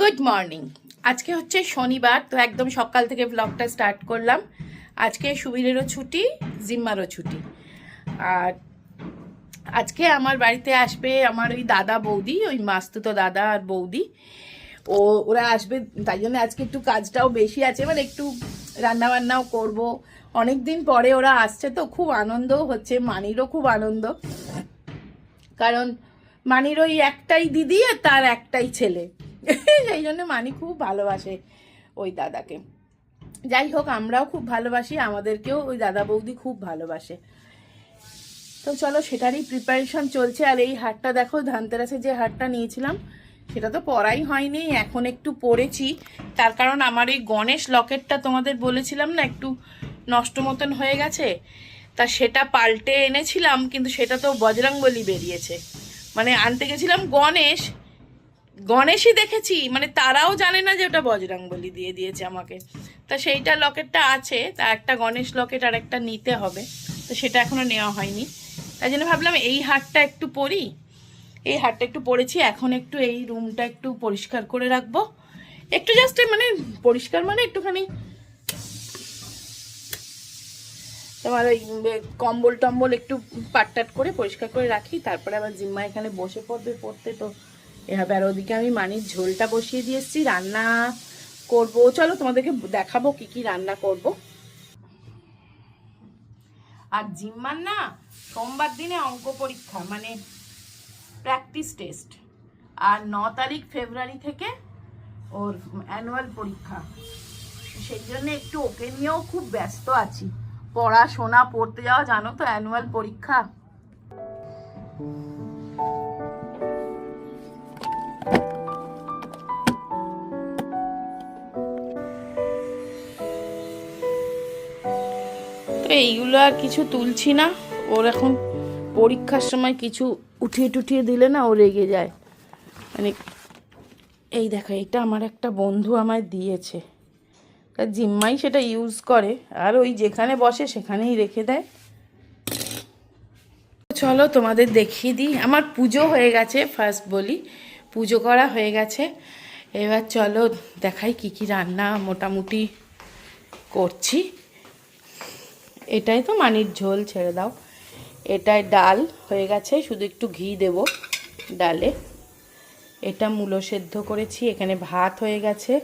Good morning আজকে হচ্ছে শনিবার, তো একদম সকাল থেকে ব্লগটা স্টার্ট করলাম। আজকে সুবীরেরও ছুটি, জিম্মারও ছুটি। আর আজকে আমার বাড়িতে আসবে আমার ওই দাদা বৌদি, ওই মাস্তুতো দাদা আর বৌদি। ও, ওরা আসবে, তাই জন্য আজকে একটু কাজটাও বেশি আছে মানে একটু রান্না বান্নাও করব। অনেক দিন পরে ওরা আসছে তো, খুব আনন্দও হচ্ছে, মানিরও খুব আনন্দ। কারণ মানির ওই একটাই দিদি আর তার একটাই ছেলে। সেই জন্য মানি খুব ভালোবাসে ওই দাদাকে। যাই হোক, আমরাও খুব ভালোবাসি, আমাদেরকেও ওই দাদা বৌদি খুব ভালোবাসে। তো চলো, সেটারই প্রিপারেশন চলছে। আর এই হারটা দেখো ধানতেরাসে যে হারটা নিয়েছিলাম, সেটা তো পরাই হয়নি, এখন একটু পরেছি। তার কারণ আমার এই গণেশ লকেটটা তোমাদের বলেছিলাম না, একটু নষ্ট মতন হয়ে গেছে? তা সেটা পাল্টে এনেছিলাম, কিন্তু সেটা তো বজরংবলী বেরিয়েছে। মানে আনতে গেছিলাম গণেশ গণেশই দেখেছি মানে তারাও জানে না যে ওটা বজরংবলী দিয়ে দিয়েছে আমাকে। তা সেইটা লকেটটা আছে, তা একটা গণেশ লকেট আর একটা নিতে হবে, তো সেটা এখনও নেওয়া হয়নি। তাই জন্য ভাবলাম এই হারটা একটু পরি, এই হারটা একটু পরেছি, এখন একটু এই রুমটা একটু পরিষ্কার করে রাখব। একটু জাস্ট মানে পরিষ্কার মানে একটুখানি তোমার ওই কম্বল টম্বল একটু পাটটাট করে পরিষ্কার করে রাখি, তারপরে আবার জিম্মা এখানে বসে পড়বে, পড়তে তো এভাবে আর ওদিকে আমি মানির ঝোলটা বসিয়ে দিয়ে এসেছি, রান্না করব। চলো তোমাদেরকে দেখাবো কি কি রান্না করব। আর জিম্মার না সোমবার দিনে অঙ্ক পরীক্ষা মানে প্র্যাকটিস টেস্ট আর ন তারিখ ফেব্রুয়ারি থেকে ওর অ্যানুয়াল পরীক্ষা। সেই জন্য একটু ওকে নিয়েও খুব ব্যস্ত আছি। পড়াশোনা, পড়তে যাওয়া, জানো তো অ্যানুয়াল পরীক্ষা। তো এইগুলো আর কিছু তুলছি না। ওর এখন পরীক্ষার সময় কিছু উঠিয়ে টুঠিয়ে দিলে না ও রেগে যায়। মানে এই দেখো, এটা আমার একটা বন্ধু আমায় দিয়েছে। জিম্মাই সেটা ইউজ করে। আর ওই যেখানে বসে সেখানেই রেখে দেয়। চলো তোমাদের দেখিয়ে দিই। আমার পুজো হয়ে গেছে ফার্স্ট বলি। পুজো করা হয়ে গেছে। এবার চলো দেখাই কি কি রান্না মোটামুটি করছি। এটাই তো মানির ঝোল, ছেড়ে দাও। এটাই ডাল হয়ে গেছে, শুধু একটু ঘি দেব ডালে। এটা মূলো সেদ্ধ করেছি, এখানে ভাত হয়ে গেছে।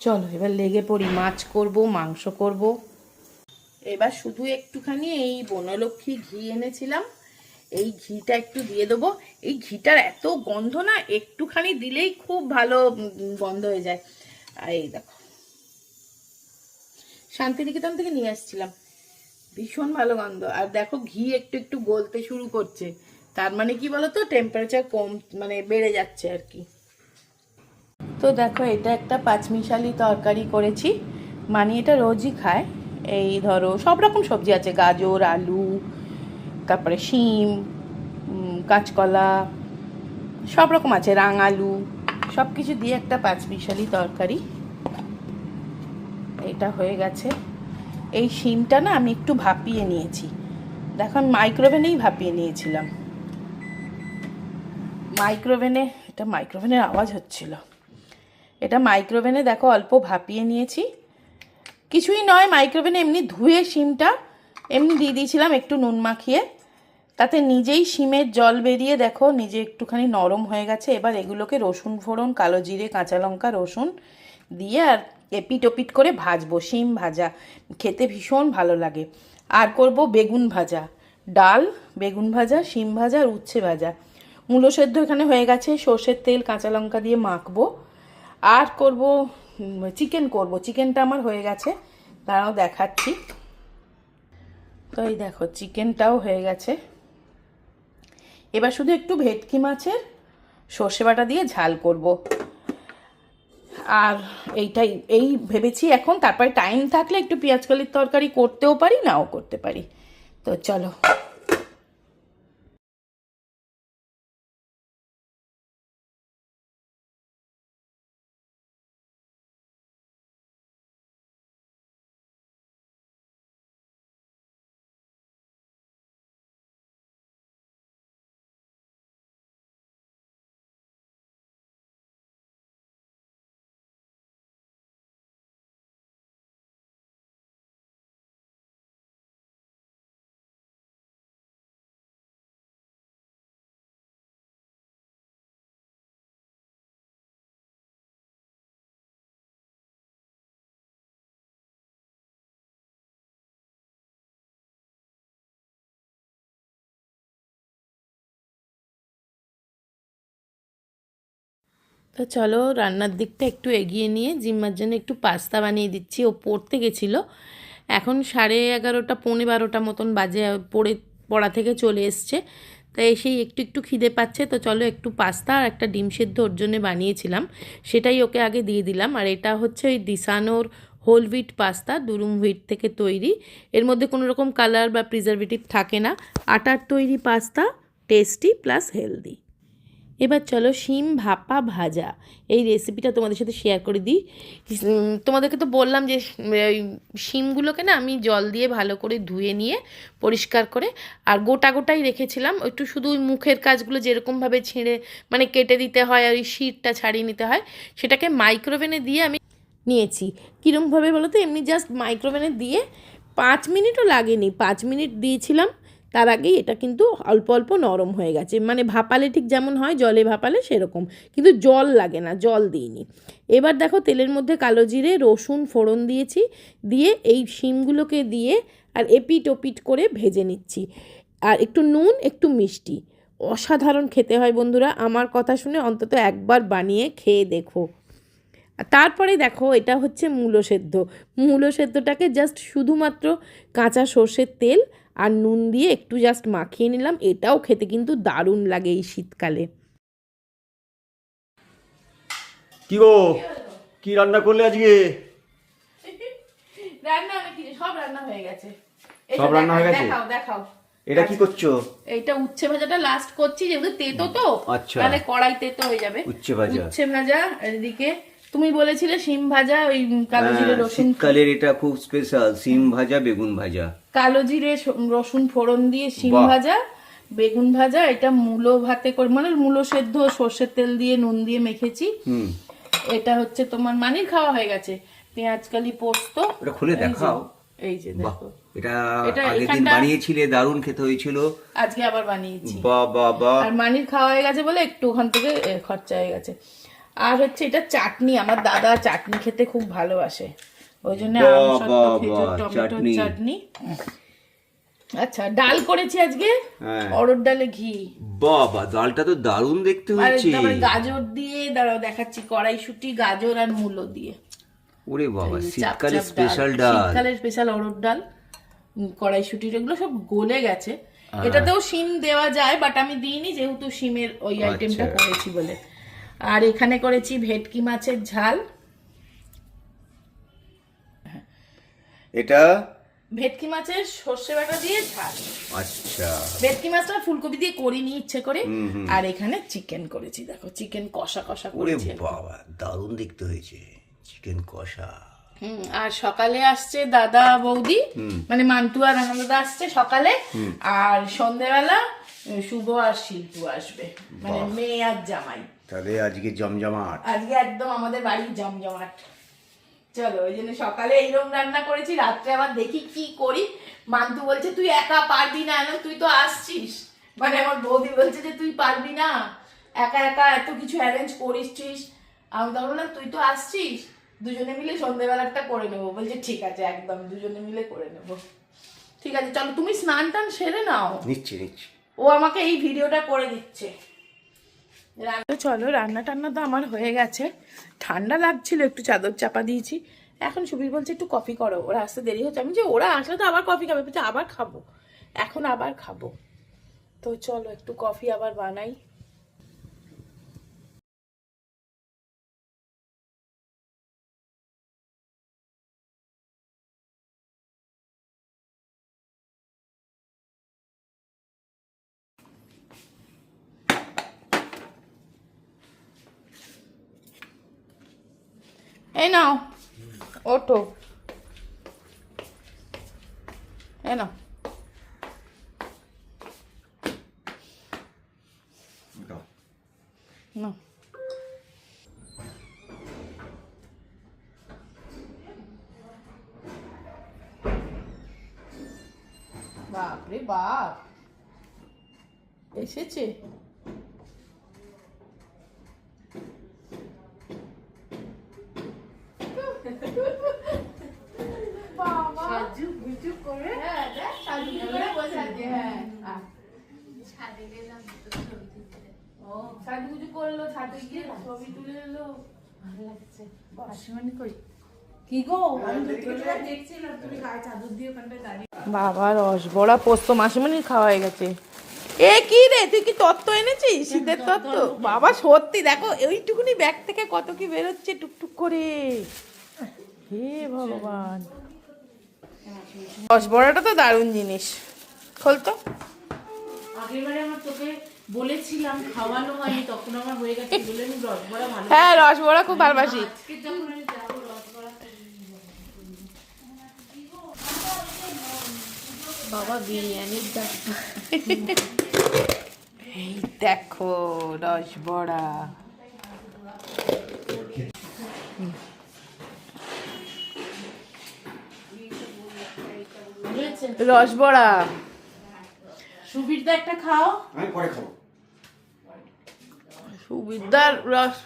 চলো, এবার লেগে পড়ি, মাছ করব, মাংস করব। এবার শুধু একটুখানি এই বনলক্ষ্মী ঘি এনেছিলাম। এই ঘিটা একটু দিয়ে দেবো। এই ঘিটার এত গন্ধ না, একটুখানি দিলেই খুব ভালো গন্ধ হয়ে যায়। এই দেখো। শান্তিনিকেতন থেকে নিয়ে আসছিলাম। ভীষণ ভালো গন্ধ। আর দেখো, ঘি একটু একটু গলতে শুরু করছে। তার মানে কি বলতো? টেম্পারেচার কম মানে বেড়ে যাচ্ছে আর কি। তো দেখো, এটা একটা পাঁচমিশালি তরকারি করেছি। মানে এটা রোজই খায়। এই ধরো, সব রকম সবজি আছে। গাজর, আলু, তারপরে শিম কাঁচকলা, সব রকম আছে। রাঙালু সব কিছু দিয়ে একটা পাঁচমিশালি তরকারি। এটা হয়ে গেছে। এই শিমটা না আমি একটু ভাপিয়ে নিয়েছি। দেখো, আমি মাইক্রোভেনেই ভাপিয়ে নিয়েছিলাম। মাইক্রোভেনে এটা মাইক্রোভেনের আওয়াজ হচ্ছিল। এটা মাইক্রোভেনে দেখো, অল্প ভাপিয়ে নিয়েছি। কিছুই নয় মাইক্রোভেনে এমনি ধুয়ে শিমটা, এমনি দিয়ে দিয়েছিলাম একটু নুন মাখিয়ে। তাতে নিজেই শিমের জল বেরিয়ে দেখো, নিজে একটুখানি নরম হয়ে গেছে। এবার এগুলোকে রসুন ফোড়ন, কালো জিরে, কাঁচা লঙ্কা, রসুন দিয়ে আর এপিট ওপিট করে ভাজবো, শিম ভাজা। খেতে ভীষণ ভালো লাগে। আর করব বেগুন ভাজা। ডাল, বেগুন ভাজা, শিম ভাজা আর উচ্ছে ভাজা। মূলো সেদ্ধ এখানে হয়ে গেছে। সর্ষের তেল, কাঁচা লঙ্কা দিয়ে মাখবো। আর করব চিকেন করব। চিকেনটা আমার হয়ে গেছে। তারাও দেখাচ্ছি। তো এই দেখো, চিকেনটাও হয়ে গেছে। এবার শুধু একটু ভেটকি মাছের সর্ষে বাটা দিয়ে ঝাল করব। আর এইটাই, এই ভেবেছি এখন, তারপরে টাইম থাকলে একটু পেঁয়াজকলির তরকারি করতেও পারি, নাও করতে পারি। তো চলো। তো চলো রান্নার দিকটা একটু এগিয়ে নিয়ে, জিম্মার জন্য একটু পাস্তা বানিয়ে দিচ্ছি। ও পড়তে গেছিল। এখন সাড়ে এগারোটা, পৌনে বারোটা মতন বাজে, পড়ে, পড়া থেকে চলে এসছে। তাই এসেই একটু একটু খিদে পাচ্ছে। তো চলো একটু পাস্তা আর একটা ডিম সেদ্ধ ওর জন্য বানিয়েছিলাম। সেটাই ওকে আগে দিয়ে দিলাম। আর এটা হচ্ছে ওই দিসানোর whole wheat pasta, durum wheat থেকে তৈরি। এর মধ্যে কোনো রকম কালার বা প্রিজারভেটিভ থাকে না। আটার তৈরি পাস্তা, টেস্টি প্লাস হেলদি। এবার চলো শিম ভাপা ভাজা। এই রেসিপিটা তোমাদের সাথে শেয়ার করে দিই। তোমাদেরকে তো বললাম যে শিমগুলোকে না আমি জল দিয়ে ভালো করে ধুয়ে নিয়ে পরিষ্কার করে, আর গোটা গোটাই রেখেছিলাম। একটু শুধু ওই মুখের কাজগুলো যেরকমভাবে ছিঁড়ে মানে কেটে দিতে হয় ওই শিরটা ছাড়িয়ে নিতে হয়, সেটাকে মাইক্রোওভেনে দিয়ে আমি নিয়েছি। কীরমভাবে বলো তো এমনি জাস্ট মাইক্রোওভেনে দিয়ে পাঁচ মিনিটও লাগেনি। পাঁচ মিনিট দিয়েছিলাম। তার আগেই এটা কিন্তু অল্প অল্প নরম হয়ে গেছে। মানে ভাপালে ঠিক যেমন হয়, জলে ভাপালে সেরকম। কিন্তু জল লাগে না, জল দিইনি। এবার দেখো তেলের মধ্যে কালো জিরে, রসুন ফোড়ন দিয়েছি, দিয়ে এই শিমগুলোকে দিয়ে আর এপিট ওপিট করে ভেজে নিচ্ছি। আর একটু নুন, একটু মিষ্টি। অসাধারণ খেতে হয় বন্ধুরা, আমার কথা শুনে অন্তত একবার বানিয়ে খেয়ে দেখো। তারপরে দেখো এটা হচ্ছে মূলো সেদ্ধ। মূলো সেদ্ধটাকে জাস্ট শুধুমাত্র কাঁচা সর্ষের তেল আর নুন দিয়ে একটু জাস্ট মাখিয়ে নিলাম। এটাও খেতে কিন্তু দারুণ লাগে এই শীতকালে। কি গো? কি রান্না করলে আজকে? রান্না সব রান্না হয়ে গেছে। সব রান্না হয়ে গেছে? দেখাও দেখাও। এটা কি করছ? এইটা উচ্ছে ভাজাটা লাস্ট করছি যেহেতু তেতো তো আচ্ছা। তাহলে কড়াই তেতো হয়ে যাবে। উচ্ছে ভাজা। উচ্ছে ভাজা এদিকে তুমি বলেছিলে শিম ভাজা ওই কালো জিরে হ্যাঁ, রসুন। শীতকালের এটা খুব স্পেশাল সিম ভাজা বেগুন ভাজা। কালো জিরে রসুন ফোড়ন দিয়ে শিম ভাজা বেগুন ভাজা এটা মূলো ভাতে করে মানে মূলো সেদ্ধ সর্ষের তেল দিয়ে নুন দিয়ে মেখেছি। এটা হচ্ছে তোমার মানির খাওয়া হয়ে গেছে। পেঁয়াজ কালি পোস্ত। ওটা খুলে দেখাও। এই যে দেখো। এটা এটা আগের দিন বানিয়েছিলে দারুণ খেতে হয়েছিল। আজকে আবার বানিয়েছি। বা বা বা আর মানির খাওয়া হয়ে গেছে বলে একটু ওখান থেকে খরচা হয়ে গেছে। আর হচ্ছে এটা চাটনি আমার দাদা চাটনি খেতে খুব ভালোবাসে। ওই জন্য টমেটোর চাটনি। আচ্ছা ডাল করেছি আজকে? হ্যাঁ। অরড় ডালে ঘি। বাবা ডালটা তো দারুণ দেখতে তারপরে গাজর দিয়ে দাঁড়াও দেখাচ্ছি কড়াইশুটি গাজর আর মূলো দিয়ে। ওরে বাবা শীতকালে স্পেশাল ডাল শীতকালের স্পেশাল অরড় ডাল কড়াইশুটির এগুলো সব গলে গেছে। এটাতেও শিম দেওয়া যায় বাট আমি দিইনি যেহেতু শিমের ওই আইটেমটা আচ্ছা। করেছি বলে। আর এখানে করেছি ভেটকি মাছের ঝাল। এটা? ভেটকি মাছের সর্ষে বাটা দিয়ে ঝাল। আচ্ছা। ভেটকি মাছটা ফুলকপি দিয়ে করিনি ইচ্ছে করে। আর এখানে চিকেন করেছি দেখো চিকেন কষা কষা করেছি বাবা দারুণ দেখতে হয়েছে চিকেন কষা। আর সকালে আসছে দাদা বৌদি মানে মান্টু আর আনন্দদা আসছে সকালে। আর সন্ধেবেলা শুভ আর শিল্পু আসবে মানে মেয়ে আর জামাই। তাহলে আজকে জমজমাট। আজকে একদম আমাদের বাড়ির জমজমাট। চলো ওই জন্য সকালে এইরকম রান্না করেছি রাত্রে আবার দেখি কি করি। মান্তু বলছে তুই একা পারবি না তুই তো আসছিস। মানে আমার বৌদি বলছে যে তুই পারবি না একা একা এত কিছু অ্যারেঞ্জ করিসছিস। আমি তখন বললাম তুই তো আসছিস দুজনে মিলে সন্ধেবেলাটা করে নেব। বলছে ঠিক আছে একদম দুজনে মিলে করে নেব। ঠিক আছে চলো তুমি স্নান টান সেরে নাও। নিচ্ছি নিচ্ছি। ও আমাকে এই ভিডিওটা করে দিচ্ছে। রান্না চলো রান্না টান্না তো আমার হয়ে গেছে। ঠান্ডা লাগছিল, একটু চাদর চাপা দিয়েছি। এখন সুবীর বলছে, একটু কফি করো। ওরা আসতে দেরি হচ্ছে। আমি যে ওরা আসলে তো আবার কফি খাবে। বলছে, আবার খাব। এখন আবার খাব। তো চলো, একটু কফি আবার বানাই। এই নাও ওঠো এই নাও নাও বাপরে বাপ। এসেছে? করে হ্যাঁ দেখ সাজু গুজু করে বসে আছে। হ্যাঁ। আহ। সাজুগুজু করল ছাদে গিয়ে ছবি তুলে এলো। ভালো লাগছে। মাসিমানি কই? কি গো? আমি তো তোকে দেখছিলাম তুমি গায়ে চাদর দিয়ে ওখানটায় দাঁড়িয়ে বাবা রসবড়া পোস্ত মাসিমানি খাওয়া হয়ে গেছে। এ কি রে তুই কি তত্ত্ব এনেছিস? শীতের তত্ত্ব বাবা সত্যি দেখো ওইটুকুনি ব্যাগ থেকে কত কি বেরোচ্ছে টুকটুক করে। হে ভগবান। রসবড়াটা তো দারুণ জিনিস। খোলতো আগেরবারে আমার তোকে বলেছিলাম খাওয়ানো হয়নি তখন আমার হয়ে গেছে বলে আমি রসবড়া ভালো হ্যাঁ রসবড়া খুব ভালোবাসি। বাবা বিরিয়ানির এই দেখো রসবড়া রসবড়া সুবিরদা একটা খাও। আমি পরে খাব। সুবিধার রস।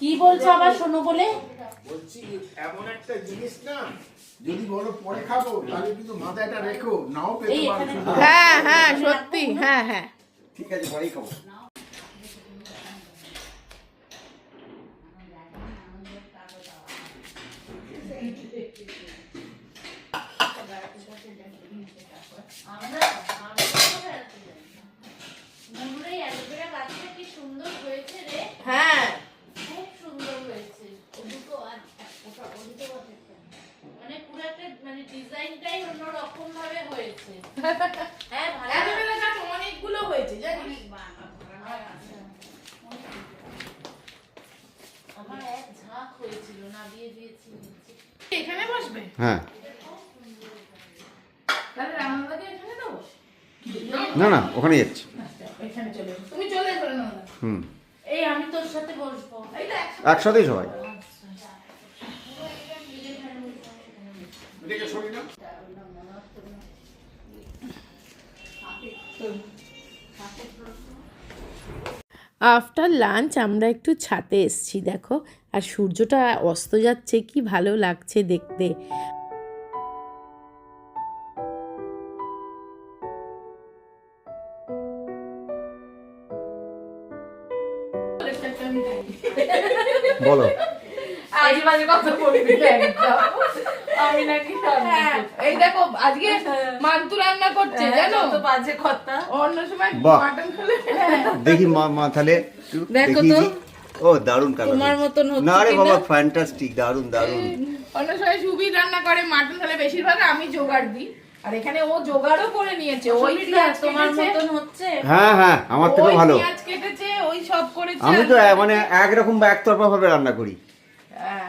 কি বলছো আবার শোনো বলে? বলছি এমন একটা জিনিস না যদি বলো পরে খাব তাহলে কিন্তু মাথায়টা রেখো নাও পেতে পারো। হ্যাঁ হ্যাঁ সত্যি হ্যাঁ হ্যাঁ। ঠিক আছে পরেই খাব গাছটা কি সুন্দর হয়েছে রে হ্যাঁ। খুব সুন্দর হয়েছে দুটো আর ওটা ও দুটো মানে পুরো একটা মানে ডিজাইনটাই অন্যরকম ভাবে হয়েছে হ্যাঁ ভালো অ্যালোভেরা গাছ অনেকগুলো হয়েছে জানিস আমার এক ঝাঁক হয়েছিল না দিয়ে দিয়েছি এখানে বসবে? হ্যাঁ তাহলে রান্নাদাকে এখানে দেবো না না ওখানে যাচ্ছি। এখানে চলে তুমি চলে এসো রান্নাদা হুম। এই আমি তোর সাথে বসবো। এই দেখ একসাথেই সবাই। আফটার লাঞ্চ আমরা একটু ছাতে এসছি দেখো। আর সূর্যটা অস্ত যাচ্ছে কি ভালো লাগছে দেখতে। বলো। আজে বাজে কথা বলবি আমি নাকি এই দেখো আজকে মান্তু রান্না করছে জানো? তো বাজে কথা। অন্য সময় মাটন খেলে দেখি মা মা তাহলে দেখো তো। ও দারুণ কালার তোমার মতন হচ্ছে না রে বাবা ফ্যান্টাস্টিক দারুণ দারুণ। অন্য সময় সুবি রান্না করে মাটন হলে বেশিরভাগ আমি জোগাড় দিই। আর এখানে ও জোগাড়ও করে নিয়েছে। ওই তোমার মতন হচ্ছে। হ্যাঁ হ্যাঁ আমার থেকে ভালো। কেটেছে সব করেছে আমি তো মানে একরকম বা একতরফা ভাবে রান্না করি। হ্যাঁ।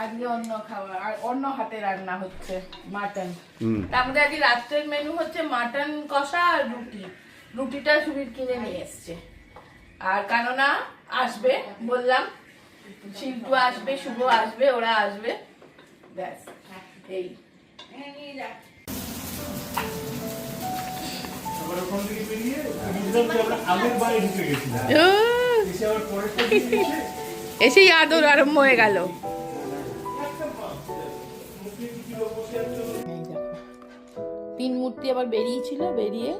আজকে অন্য খাবার আর অন্য হাতে রান্না হচ্ছে মাটন। তার মধ্যে আজকে রাত্রের মেনু হচ্ছে মাটন কষা আর রুটি। রুটিটা সুবির কিনে নিয়ে এসছে। আর কেননা আসবে বললাম শিল্পু আসবে শুভ আসবে ওরা আসবে। ব্যাস এই। ওখান থেকে বেরিয়ে এসেই আদর আরম্ভ হয়ে গেল। তিন মূর্তি আবার বেরিয়েছিল বেরিয়ে।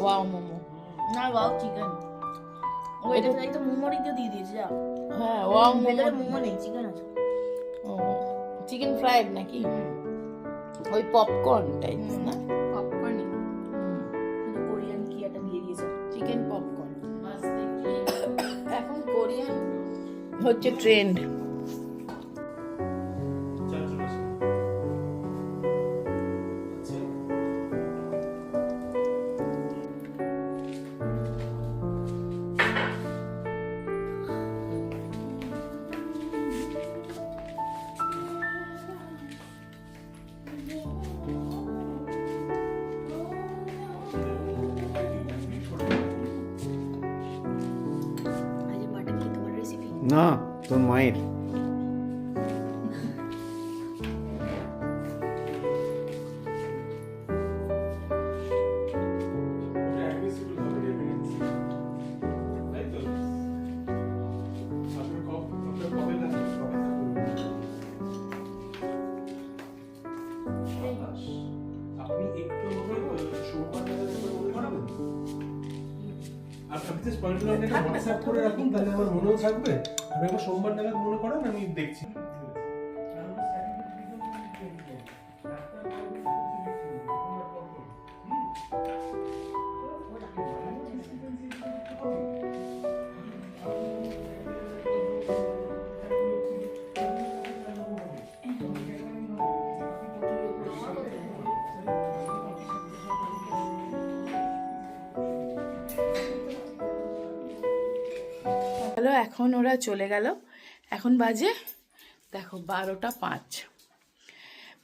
ওয়াও মোমো। না চিকেন। ও এটা তো মোমোরই তো দিয়ে দিয়েছে যা। হ্যাঁ ওয়াও মোমো। মোমো নেই চিকেন আছে। চিকেন ফ্রাইড নাকি? ওই পপকর্ন টাইপ না? পপকর্ন শুধু কোরিয়ান কি একটা দিয়ে দিয়েছে চিকেন পপকর্ন এখন কোরিয়ান হচ্ছে ট্রেন্ড রেসিপি না তোর হোয়াটসঅ্যাপ করে রাখুন তাহলে আমার মনেও থাকবে। আপনি একবার সোমবার নাগাদ মনে করেন আমি দেখছি। হ্যালো এখন ওরা চলে গেল। এখন বাজে, দেখো, বারোটা পাঁচ।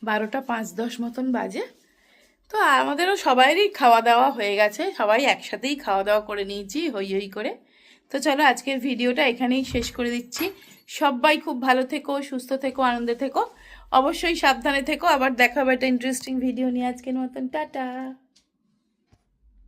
বারোটা পাঁচ দশ মতন বাজে। তো আমাদেরও সবাইরই খাওয়া দাওয়া হয়ে গেছে। সবাই একসাথেই খাওয়া দাওয়া করে নিয়েছি, হই হই করে। তো চলো, আজকের ভিডিওটা এখানেই শেষ করে দিচ্ছি। সবাই খুব ভালো থেকো, সুস্থ থেকো, আনন্দে থেকো। অবশ্যই সাবধানে থেকো। আবার দেখা হবে একটা ইন্টারেস্টিং ভিডিও নিয়ে আজকের মতন। টাটা!